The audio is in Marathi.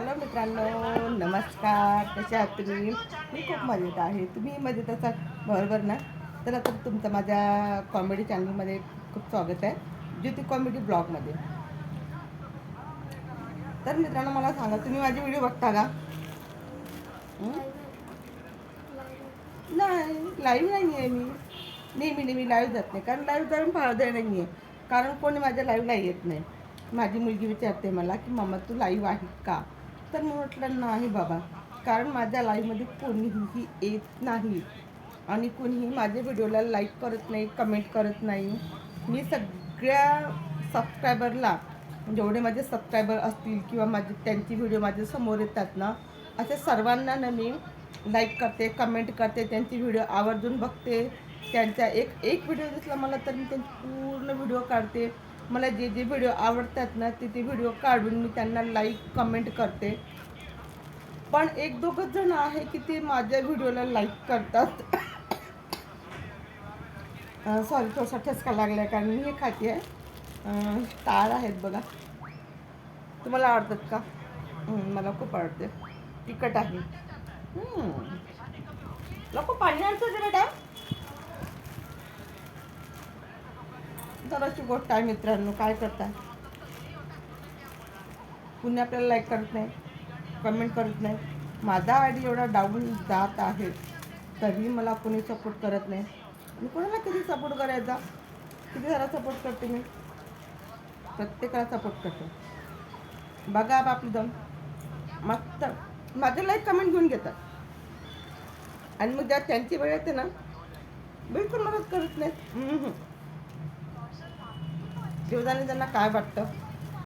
हॅलो मित्रांनो नमस्कार. कशा आहात तुम्ही? मी खूप मजेत आहे. तुम्ही मजेत असाल? बरोबर ना? तर आता तुमचं माझ्या कॉमेडी चॅनलमध्ये खूप स्वागत आहे. ज्योती कॉमेडी ब्लॉगमध्ये तर मित्रांनो मला सांगा तुम्ही माझे व्हिडिओ बघता का? नाही. लाईव्ह नाही आहे मी. नेहमी नेहमी लाईव्ह जात नाही. कारण लाईव्ह जाऊन फायदा नाही आहे कारण कोणी माझ्या लाईव्हला येत नाही. माझी मुलगी विचारते मला की मम्मा तू लाईव्ह आहे का? तर मी म्हटलं नाही बाबा कारण माझ्या लाईव्हमध्ये कोणीही येत नाही आणि कोणीही माझ्या व्हिडिओला लाईक करत नाही कमेंट करत नाही. मी सगळ्या सबस्क्रायबरला जेवढे माझे सबस्क्रायबर असतील किंवा माझे त्यांची व्हिडिओ माझ्यासमोर येतात ना असे सर्वांना ना मी लाईक करते कमेंट करते त्यांची व्हिडिओ आवर्जून बघते. त्यांचा एक एक व्हिडिओ दिसला मला तर मी त्यांची पूर्ण व्हिडिओ काढते. मला जे जे व्हिडिओ आवडतात ना ते ते व्हिडिओ काढून मी त्यांना लाईक कमेंट करते. पण एक दोघं जण आहे की ते माझ्या व्हिडिओला लाईक करतात. सॉरी थोडासा ठसका लागला कारण मी हे खाते आहे तार आहेत बघा. तुम्हाला आवडतात का? मला खूप आवडते. तिखट आहे. लोक पाणी आणतो जरा डा जराशी गोष्ट आहे मित्रांनो काय करताय? कुणी आपल्याला लाईक करत नाही कमेंट करत नाही. माझा आय डी एवढा डाऊन जात आहे तरी मला कोणी सपोर्ट करत नाही. आणि कोणाला किती सपोर्ट करायचा? किती जरा सपोर्ट करते मी? प्रत्येकाला सपोर्ट करते. बघा आप आपली दम मस्त. माझे लाईक कमेंट घेऊन घेतात. आणि मग ज्या त्यांची वेळ येते ना बिलकुल मदत करत नाहीत देवदाने त्यांना काय वाटतं?